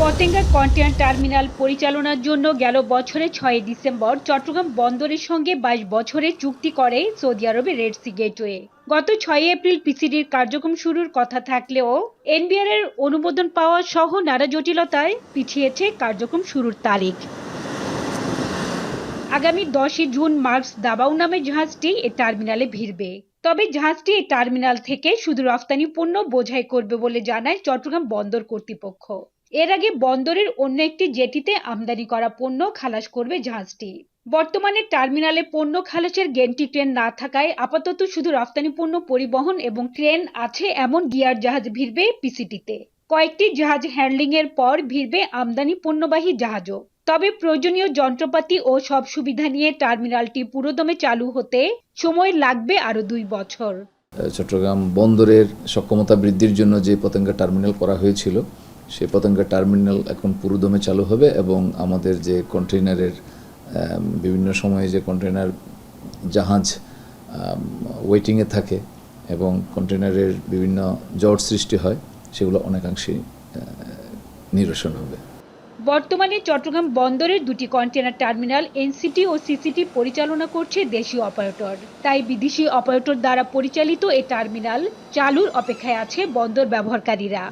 Patenga container terminal পরিচালনার জন্য গেল বছরে ছয় ডিসেম্বর চট্টগ্রাম বন্দরের সঙ্গে বাইশ বছরের চুক্তি করে সৌদি আরবের রেড সি গেটওয়ে। গত ছয় এপ্রিল পিসিডির কার্যক্রম শুরুর কথা থাকলেও এনবিআর এর অনুমোদন পাওয়া সহ নানা জটিলতায় পিছিয়েছে কার্যক্রম শুরুর তারিখ। আগামী দশই জুন মার্কস দাবাউ নামের জাহাজটি এ টার্মিনালে ভিড়বে। তবে জাহাজটি এই টার্মিনাল থেকে শুধু রফতানি পণ্য বোঝাই করবে বলে জানায় চট্টগ্রাম বন্দর কর্তৃপক্ষ। এর আগে বন্দরের অন্য একটি জেটিতে আমদানি করা পণ্য খালাস করবে জাহাজটি। বর্তমানে টার্মিনালে পণ্য খালাসের গেন্টি ট্রেন না থাকায় আপাতত শুধু রফতানি পণ্য পরিবহন এবং ট্রেন আছে এমন গিয়ার জাহাজ ভিড়বে পিসিটিতে। কয়েকটি জাহাজ হ্যান্ডলিং এর পর ভিড়বে আমদানি পণ্যবাহী জাহাজও। তবে প্রয়োজনীয় যন্ত্রপাতি ও সব সুবিধা নিয়ে টার্মিনালটি পুরোদমে চালু হতে সময় লাগবে আরও দুই বছর। চট্টগ্রাম বন্দরের সক্ষমতা বৃদ্ধির জন্য যে পতেঙ্গা টার্মিনাল করা হয়েছিল সেই পতেঙ্গা টার্মিনাল এখন পুরোদমে চালু হবে এবং আমাদের যে কন্টেইনারের বিভিন্ন সময়ে যে কন্টেইনার জাহাজ ওয়েটিংয়ে থাকে এবং কন্টেইনারের বিভিন্ন জট সৃষ্টি হয়, সেগুলো অনেকাংশেই নিরসন হবে। বর্তমানে চট্টগ্রাম বন্দরের দুটি কন্টেনার টার্মিনাল, এনসিটি ও সিসিটি পরিচালনা করছে দেশীয় অপারেটর। তাই বিদেশি অপারেটর দ্বারা পরিচালিত এই টার্মিনাল চালুর অপেক্ষায় আছে বন্দর ব্যবহারকারীরা।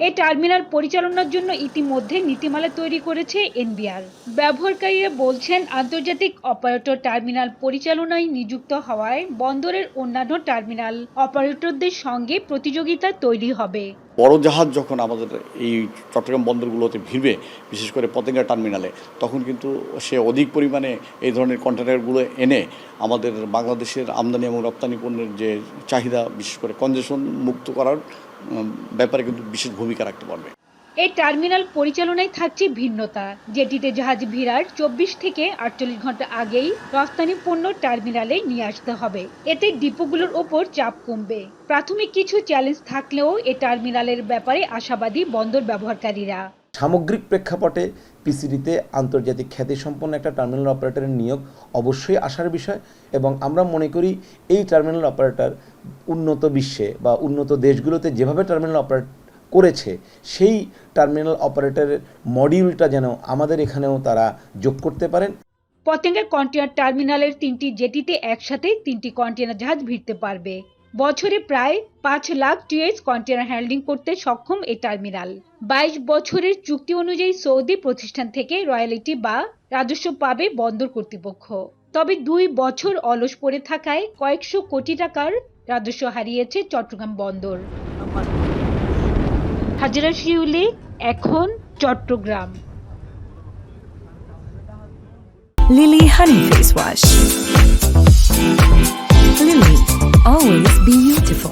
এই টার্মিনাল পরিচালনার জন্য ইতিমধ্যে নীতিমালা তৈরি করেছে এনবিআর। ব্যবহারকারীরা বলছেন, আন্তর্জাতিক অপারেটর টার্মিনাল পরিচালনায় নিযুক্ত হওয়ায় বন্দরের অন্যান্য টার্মিনাল অপারেটরদের সঙ্গে প্রতিযোগিতা তৈরি হবে। বড় জাহাজ যখন আমাদের এই চট্টগ্রাম বন্দরগুলোতে ভিড়বে, বিশেষ করে পতেঙ্গা টার্মিনালে, তখন কিন্তু সে অধিক পরিমাণে এই ধরনের কন্টেনারগুলো এনে আমাদের বাংলাদেশের আমদানি এবং রপ্তানি পণ্যের যে চাহিদা, বিশেষ করে কনজেশন মুক্ত করার ব্যাপারে কিন্তু বিশেষ ভূমিকা রাখতে পারবে। এই টার্মিনাল পরিচালনায় থাকছে ভিন্নতা, যেটিতে জাহাজ ভিড়ার চব্বিশ থেকে আটচল্লিশ ঘণ্টা আগেই রপ্তানি পণ্য টার্মিনালে নিয়ে আসতে হবে। এতে ডিপোগুলোর ওপর চাপ কমবে। প্রাথমিক কিছু চ্যালেঞ্জ থাকলেও এই টার্মিনালের ব্যাপারে আশাবাদী বন্দর ব্যবহারকারীরা। সামগ্রিক প্রেক্ষাপটে পিসিডিতে আন্তর্জাতিক খ্যাতিসম্পন্ন একটা টার্মিনাল অপারেটরের নিয়োগ অবশ্যই আসার বিষয় এবং আমরা মনে করি এই টার্মিনাল অপারেটর উন্নত বিশ্বে বা উন্নত দেশগুলোতে যেভাবে টার্মিনাল অপারেট করেছে, সেই টার্মিনাল অপারেটরের মডিউলটা যেন আমাদের এখানেও তারা যোগ করতে পারেন। পতেঙ্গা কন্টেনার টার্মিনালের তিনটি জেটিতে একসাথে তিনটি কন্টেনার জাহাজ ভিড়তে পারবে। বছরে প্রায় পাঁচ লাখ টিএস কন্টেনার হ্যান্ডলিং করতে সক্ষম এই টার্মিনাল বাইশ বছরের চুক্তি অনুযায়ী সৌদি প্রতিষ্ঠান থেকে রয়্যালিটি বা রাজস্ব পাবে বন্দর কর্তৃপক্ষ। তবে দুই বছর অলস পড়ে থাকায় কয়েকশো কোটি টাকার রাজস্ব হারিয়েছে চট্টগ্রাম বন্দর। হাজিরা শিউলি এখন Chattogram. Lily honey face wash Lily always beautiful